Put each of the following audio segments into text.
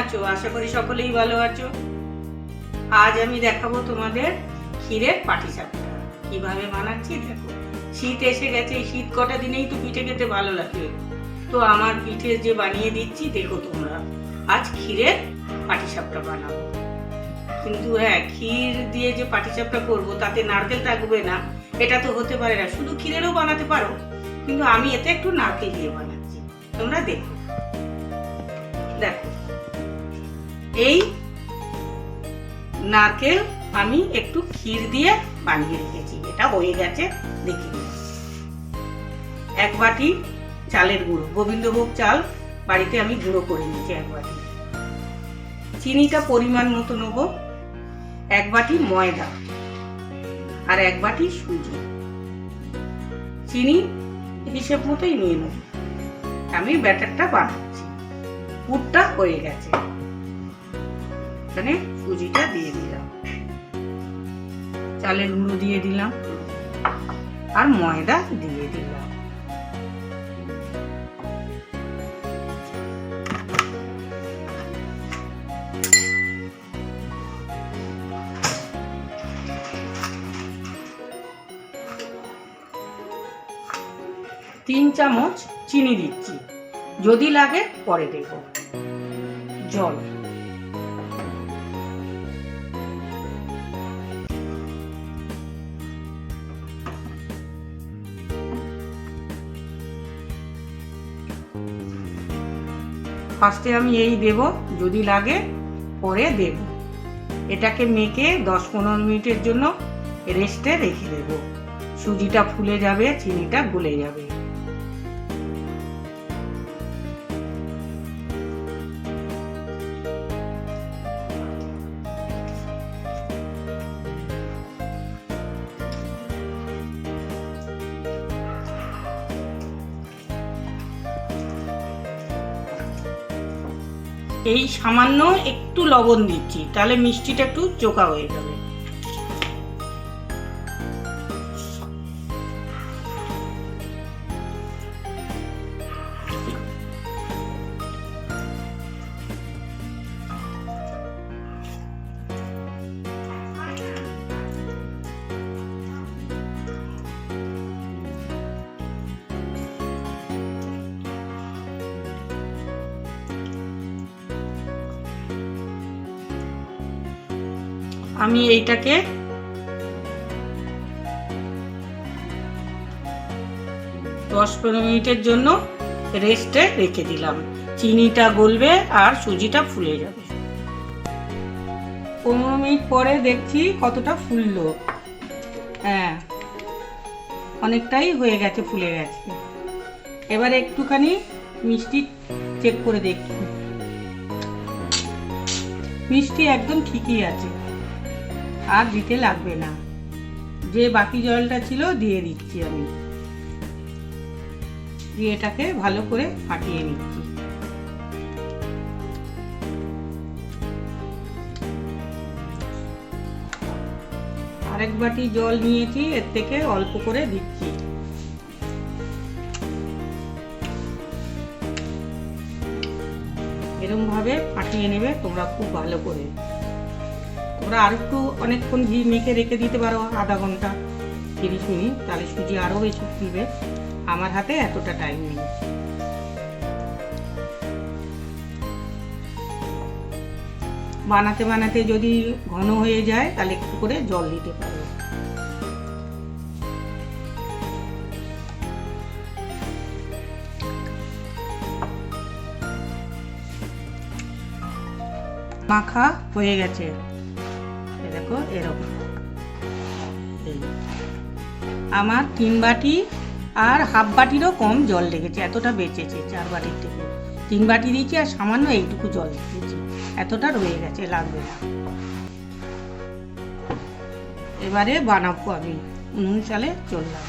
আছো? আশা করি সকলেই ভালো আছো। আজ আমি দেখাবো তোমাদের ক্ষীরের পাটিসাপটা। কীভাবে বানাচ্ছি দেখো। শীত এসে গেছে শীত কটা দিনেই তো পিঠে খেতে ভালো লাগে। তো আমার পিঠে যে বানিয়ে দিচ্ছি, দেখো তোমরা। আজ ক্ষীরের পাটিসাপটা বানাবো। কিন্তু হ্যাঁ ক্ষীর দিয়ে যে পাটিসাপটা করব, তাতে নারকেল থাকবে না। এটা তো হতে পারে না। শুধু ক্ষীরেরও বানাতে পারো, কিন্তু আমি এতে একটু নারকেল দিয়ে বানাচ্ছি। তোমরা দেখো। দেখো। এই নারকেল আমি একটু ক্ষীর দিয়ে বানিয়ে রেখেছি। এটা হয়ে গেছে দেখি এক বাটি চালের গুঁড়ো, গোবিন্দভোগ চাল বাড়িতে আমি গুঁড়ো করে নিয়েছি এক বাটি। চিনিটা পরিমাণ মতো নেব। এক বাটি ময়দা আর এক বাটি সুজি। চিনি হিসেব মতোই নিয়ে নেব। আমি ব্যাটারটা বানাচ্ছি। পুরটা হয়ে গেছে। এখানে সুজিটা দিয়ে দিলাম। চালের গুঁড়ো দিয়ে দিলাম আর ময়দা দিয়ে দিলাম। তিন চামচ চিনি দিচ্ছি। যদি লাগে পরে দেব। জল। ফার্স্টে আমি এই দেব, যদি লাগে পরে দেব। এটাকে মেখে দশ পনেরো মিনিটের জন্য রেস্টে রেখে দেব। সুজিটা ফুলে যাবে, চিনিটা গলে যাবে। এই সামান্য একটু লবণ দিচ্ছি তাহলে মিষ্টিটা একটু চোকা হয়ে যাবে। আমি এইটাকে দশ পনেরো মিনিটের জন্য রেস্টে রেখে দিলাম। চিনিটা গলবে আর সুজিটা ফুলে যাবে। পনেরো মিনিট পরে দেখছি কতটা ফুললো। হ্যাঁ অনেকটাই হয়ে গেছে, ফুলে গেছে। এবারে একটুখানি মিষ্টি চেক করে দেখি। মিষ্টি একদম ঠিকই আছে। আর দিতে লাগবে না। যে বাকি জলটা ছিল দিয়ে দিচ্ছি আমি। দিয়ে এটাকে ভালো করে ফাটিয়ে নিচ্ছি। আরেক বাটি জল নিয়েছি, এর থেকে অল্প করে দিচ্ছি। এরকম ভাবে ফাটিয়ে নেবে তোমরা খুব ভালো করে। তোমরা আর একটু অনেকক্ষণ ঘি মেখে রেখে দিতে পারো, আধা ঘণ্টা, তিরিশ মিনিট, তাহলে সুজি আরও বেশি ফুলবে। আমার হাতে এতটা টাইম নেই। বানাতে বানাতে যদি ঘন হয়ে যায়, তাহলে একটু করে জল দিতে পারো। মাখা হয়ে গেছে। দেখো, এরকম। আমার তিন বাটি আর হাফ বাটিরও কম জল লেগেছে, এতটা বেঁচেছে চার বাটির থেকে। তিন বাটি দিয়েছি আর সামান্য এইটুকু জল দিয়েছি। এতটা রয়ে গেছে, লাগবে না। এবারে বানাবো আমি, উনুন সালে চললাম।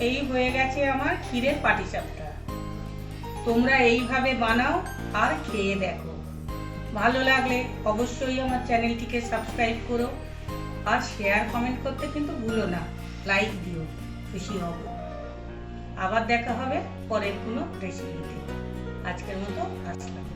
এই হয়ে গেছে আমার ক্ষীরের পাটিসাপটা। তোমরা এইভাবে বানাও আর খেয়ে দেখো। ভালো লাগলে অবশ্যই আমার চ্যানেলটিকে সাবস্ক্রাইব করো আর শেয়ার কমেন্ট করতে কিন্তু ভুলো না। লাইক দিও। খুশি হব। আবার দেখা হবে পরের কোনো রেসিপিতে আজকের মতো আসলাম।